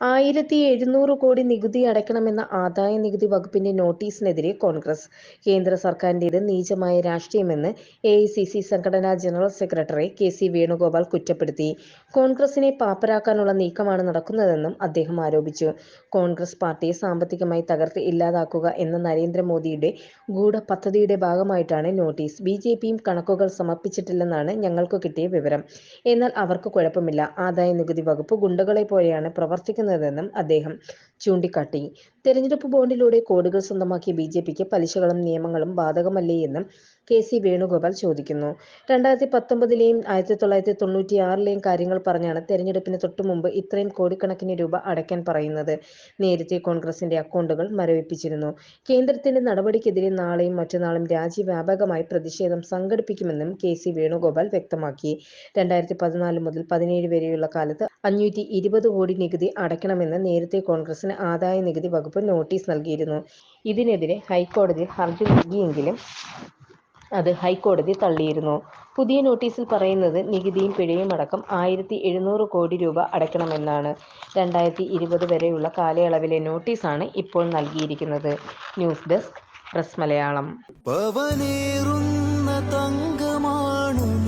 ആയിരത്തി എഴുന്നൂറ് കോടി നികുതി അടയ്ക്കണമെന്ന ആദായ നികുതി വകുപ്പിന്റെ നോട്ടീസിനെതിരെ കോൺഗ്രസ്. കേന്ദ്ര സർക്കാരിന്റേത് നീചമായ രാഷ്ട്രീയമെന്ന് എ ഐ സി സി സംഘടനാ general secretary K C Venugopal കുറ്റപ്പെടുത്തി. കോൺഗ്രസിനെ പാപ്പരാക്കാനുള്ള നീക്കമാണ് നടക്കുന്നതെന്നും അദ്ദേഹം ആരോപിച്ചു. കോൺഗ്രസ് പാർട്ടിയെ സാമ്പത്തികമായി തകർത്ത് ഇല്ലാതാക്കുക എന്ന നരേന്ദ്രമോദിയുടെ ഗൂഢ പദ്ധതിയുടെ ഭാഗമായിട്ടാണ് നോട്ടീസ്. ബി ജെ പിയും കണക്കുകൾ സമർപ്പിച്ചിട്ടില്ലെന്നാണ് ഞങ്ങൾക്ക് കിട്ടിയ വിവരം. എന്നാൽ അവർക്ക് കുഴപ്പമില്ല. ആദായ നികുതി വകുപ്പ് ഗുണ്ടകളെ പോലെയാണ് പ്രവർത്തിക്കുന്നതെന്നും അദ്ദേഹം ചൂണ്ടിക്കാട്ടി. തെരഞ്ഞെടുപ്പ് ബോണ്ടിലൂടെ കോടികൾ സ്വന്തമാക്കിയ ബി ജെ പിക്ക് പലിശകളും നിയമങ്ങളും ബാധകമല്ലേ എന്നും കെ സി വേണുഗോപാൽ ചോദിക്കുന്നു. രണ്ടായിരത്തി പത്തൊമ്പതിലെയും ആയിരത്തി തൊള്ളായിരത്തി തൊണ്ണൂറ്റി ആറിലെയും കാര്യങ്ങൾ പറഞ്ഞാണ് തെരഞ്ഞെടുപ്പിന് തൊട്ടു മുമ്പ് ഇത്രയും കോടിക്കണക്കിന് രൂപ അടയ്ക്കാൻ പറയുന്നത്. നേരത്തെ കോൺഗ്രസിന്റെ അക്കൗണ്ടുകൾ മരവിപ്പിച്ചിരുന്നു. കേന്ദ്രത്തിന്റെ നടപടിക്കെതിരെ നാളെയും മറ്റന്നാളും രാജ്യവ്യാപകമായി പ്രതിഷേധം സംഘടിപ്പിക്കുമെന്നും കെ സി വേണുഗോപാൽ വ്യക്തമാക്കി. രണ്ടായിരത്തി പതിനാല് മുതൽ പതിനേഴ് വരെയുള്ള കാലത്ത് അഞ്ഞൂറ്റി ഇരുപത് കോടി നികുതി അടയ്ക്കണമെന്ന് നേരത്തെ കോൺഗ്രസിന് ആദായ നികുതി വകുപ്പ് നോട്ടീസ് നൽകിയിരുന്നു. ഇതിനെതിരെ ഹൈക്കോടതിയിൽ ഹർജി നൽകിയെങ്കിലും അത് ഹൈക്കോടതി തള്ളിയിരുന്നു. പുതിയ നോട്ടീസിൽ പറയുന്നത് നികുതിയും പിഴയും അടക്കം ആയിരത്തി എഴുന്നൂറ് കോടി രൂപ അടയ്ക്കണമെന്നാണ്. രണ്ടായിരത്തി ഇരുപത് വരെയുള്ള കാലയളവിലെ നോട്ടീസാണ് ഇപ്പോൾ നൽകിയിരിക്കുന്നത്. News desk press Malayalam. തങ്കമാണു